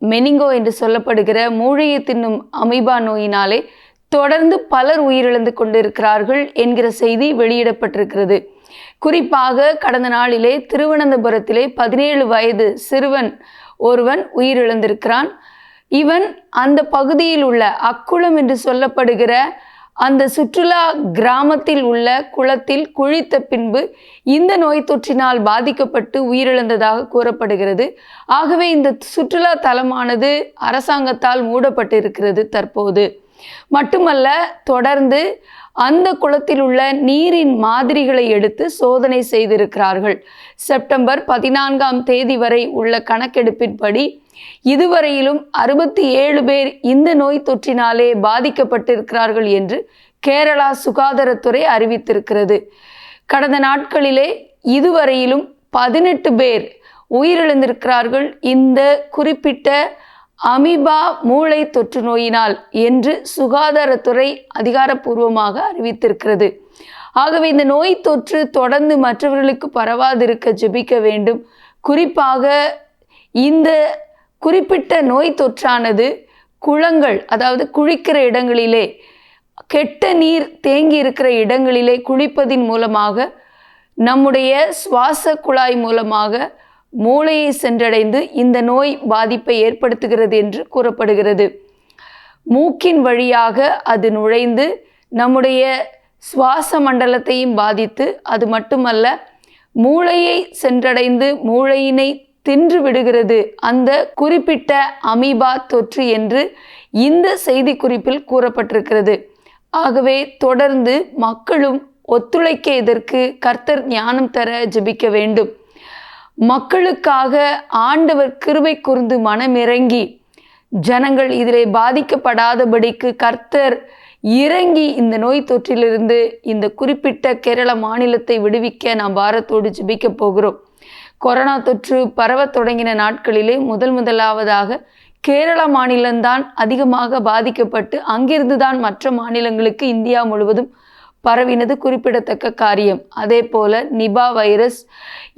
மெனிங்கோ என்று சொல்லப்படுகிற மூழையை தின்னும் அமீபா நோயினாலே தொடர்ந்து பலர் உயிரிழந்து கொண்டிருக்கிறார்கள் என்கிற செய்தி வெளியிடப்பட்டிருக்கிறது. குறிப்பாக கடந்த நாளிலே திருவனந்தபுரத்திலே பதினேழு வயது சிறுவன் ஒருவன் உயிரிழந்திருக்கிறான். இவன் அந்த பகுதியில் உள்ள அக்குளம் என்று சொல்லப்படுகிற அந்த சுற்றுலா கிராமத்தில் உள்ள குளத்தில் குழித்த பின்பு இந்த நோய் தொற்றினால் பாதிக்கப்பட்டு உயிரிழந்ததாக கூறப்படுகிறது. ஆகவே இந்த சுற்றுலா தலமானது அரசாங்கத்தால் மூடப்பட்டு இருக்கிறது தற்போது. மட்டுமல்ல தொடர்ந்து அந்த குளத்தில் உள்ள நீரின் மாதிரிகளை எடுத்து சோதனை செய்திருக்கிறார்கள். செப்டம்பர் பதினான்காம் தேதி வரை உள்ள கணக்கெடுப்பின்படி இதுவரையிலும் அறுபத்தி ஏழு பேர் இந்த நோய் தொற்றினாலே பாதிக்கப்பட்டிருக்கிறார்கள் என்று கேரளா சுகாதாரத்துறை அறிவித்திருக்கிறது. கடந்த நாட்களிலே இதுவரையிலும் பதினெட்டு பேர் உயிரிழந்திருக்கிறார்கள். இந்த குறிப்பிட்ட அமீபா மூளை தொற்று நோயினால் என்று சுகாதாரத்துறை அதிகாரப்பூர்வமாக அறிவித்திருக்கிறது. ஆகவே இந்த நோய் தொற்று தொடர்ந்து மற்றவர்களுக்கு பரவாதிருக்க ஜெபிக்க வேண்டும். குறிப்பாக இந்த குறிப்பிட்ட நோய் தொற்றானது குளங்கள் அதாவது குளிக்கிற இடங்களிலே கெட்ட நீர் தேங்கி இருக்கிற இடங்களிலே குளிப்பதின் மூலமாக நம்முடைய சுவாச குழாய் மூலமாக மூளையை சென்றடைந்து இந்த நோய் பாதிப்பை ஏற்படுத்துகிறது என்று கூறப்படுகிறது. மூக்கின் வழியாக அது நுழைந்து நம்முடைய சுவாச மண்டலத்தையும் பாதித்து அது மட்டுமல்ல மூளையை சென்றடைந்து மூளையினை தின்று விடுகிறது. அந்த குறிப்பிட்ட அமீபா தொற்று என்று இந்த செய்திக்குறிப்பில் கூறப்பட்டிருக்கிறது. ஆகவே தொடர்ந்து மக்களும் ஒத்துழைக்க இதற்கு கர்த்தர் ஞானம் தர ஜெபிக்க வேண்டும். மக்களுக்காக ஆண்டவர் கிருபை கூர்ந்து மனமிறங்கி ஜனங்கள் இதிலே பாதிக்கப்படாதபடிக்கு கர்த்தர் இறங்கி இந்த நோய் தொற்றிலிருந்து இந்த குறிப்பிட்ட கேரள மாநிலத்தை விடுவிக்க நாம் பாரத்தோடு ஜிபிக்க போகிறோம். கொரோனா தொற்று பரவத் தொடங்கின நாட்களிலே முதல் முதலாவதாக கேரள மாநிலம்தான் அதிகமாக பாதிக்கப்பட்டு அங்கிருந்து தான் மற்ற மாநிலங்களுக்கு இந்தியா முழுவதும் பரவினது குறிப்பிடத்தக்க காரியம். அதே போல நிபா வைரஸ்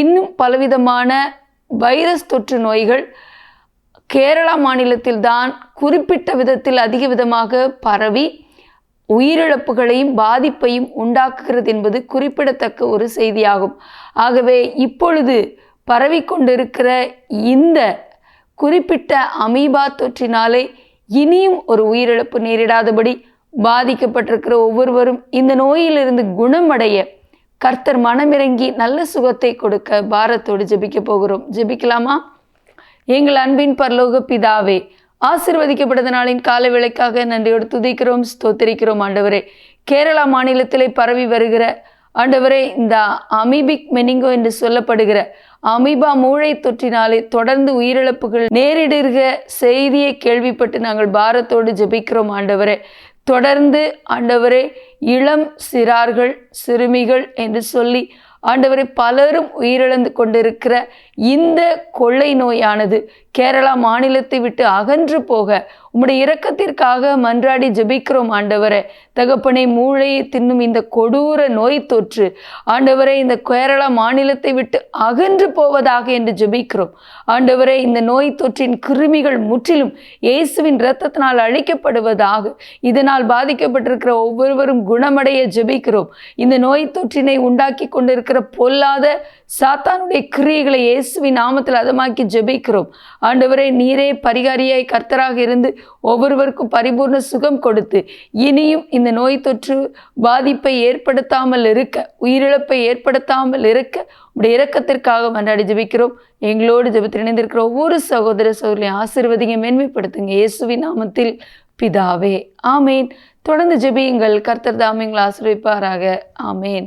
இன்னும் பலவிதமான வைரஸ் தொற்று நோய்கள் கேரளா மாநிலத்தில் தான் குறிப்பிட்ட விதத்தில் அதிக விதமாக பரவி உயிரிழப்புகளையும் பாதிப்பையும் உண்டாக்குகிறது என்பது குறிப்பிடத்தக்க ஒரு செய்தியாகும். ஆகவே இப்பொழுது பரவிக்கொண்டிருக்கிற இந்த குறிப்பிட்ட அமீபா தொற்றினாலே இனியும் ஒரு உயிரிழப்பு நேரிடாதபடி பாதிக்கப்பட்டிருக்கிற ஒவ்வொருவரும் இந்த நோயிலிருந்து குணமடைய கர்த்தர் மனமிறங்கி நல்ல சுகத்தை கொடுக்க பாரத்தோடு ஜெபிக்க போகிறோம். ஜெபிக்கலாமா? எங்கள் அன்பின் பரலோக பிதாவே ஆசிர்வதிக்கப்பட்ட நாளின் கால விளக்காக நன்றியோடு துதிக்கிறோம் ஸ்தோத்திரிக்கிறோம் ஆண்டவரே. கேரளா மாநிலத்திலே பரவி வருகிற ஆண்டவரே இந்த அமீபிக் மெனிங்கோ என்று சொல்லப்படுகிற அமீபா மூளை தொற்றினாலே தொடர்ந்து உயிரிழப்புகள் நேரிடுகிற செய்தியை கேள்விப்பட்டு நாங்கள் பாரத்தோடு ஜெபிக்கிறோம் ஆண்டவரே. தொடர்ந்து ஆண்டவரே இளம் சிறார்கள் சிறுமிகள் என்று சொல்லி ஆண்டவரை பலரும் உயிரிழந்து கொண்டிருக்கிற இந்த கொள்ளை நோயானது கேரளா மாநிலத்தை விட்டு அகன்று போக உம்முடைய இரக்கத்திற்காக மன்றாடி ஜெபிக்கிறோம் ஆண்டவரே. தகப்பனை மூளையை தின்னும் இந்த கொடூர நோய் தொற்று ஆண்டவரே இந்த கேரளா மாநிலத்தை விட்டு அகன்று போவதாக என்று ஜெபிக்கிறோம். ஆண்டவரே இந்த நோய் தொற்றின் கிருமிகள் முற்றிலும் இயேசுவின் இரத்தத்தினால் அழிக்கப்படுவதாக இதனால் பாதிக்கப்பட்டிருக்கிற ஒவ்வொருவரும் குணமடைய ஜெபிக்கிறோம். இந்த நோய் தொற்றினை உண்டாக்கி கொண்டிருக்கிற பொல்லாத சாத்தானுடைய கிரியைகளை இயேசுவி நாமத்தில் அதமாக்கி ஜெபிக்கிறோம். ஆண்டவரே நீரே பரிகாரியாய் கர்த்தராக இருந்து ஒவ்வொருவருக்கும் பரிபூர்ண சுகம் கொடுத்து இனியும் இந்த நோய் தொற்று பாதிப்பை ஏற்படுத்தாமல் இருக்க உயிரிழப்பை ஏற்படுத்தாமல் இருக்க உடைய இறக்கத்திற்காக மன்றாடி ஜெபிக்கிறோம். எங்களோடு ஜெபத்தில் இணைந்திருக்கிற ஒவ்வொரு சகோதர சகோதரியும் ஆசிர்வதிங்க மேன்மைப்படுத்துங்க. இயேசுவி நாமத்தில் பிதாவே ஆமேன். தொடர்ந்து ஜெபியுங்கள். கர்த்தர் தாமியங்களை ஆசிர்விப்பாராக. ஆமேன்.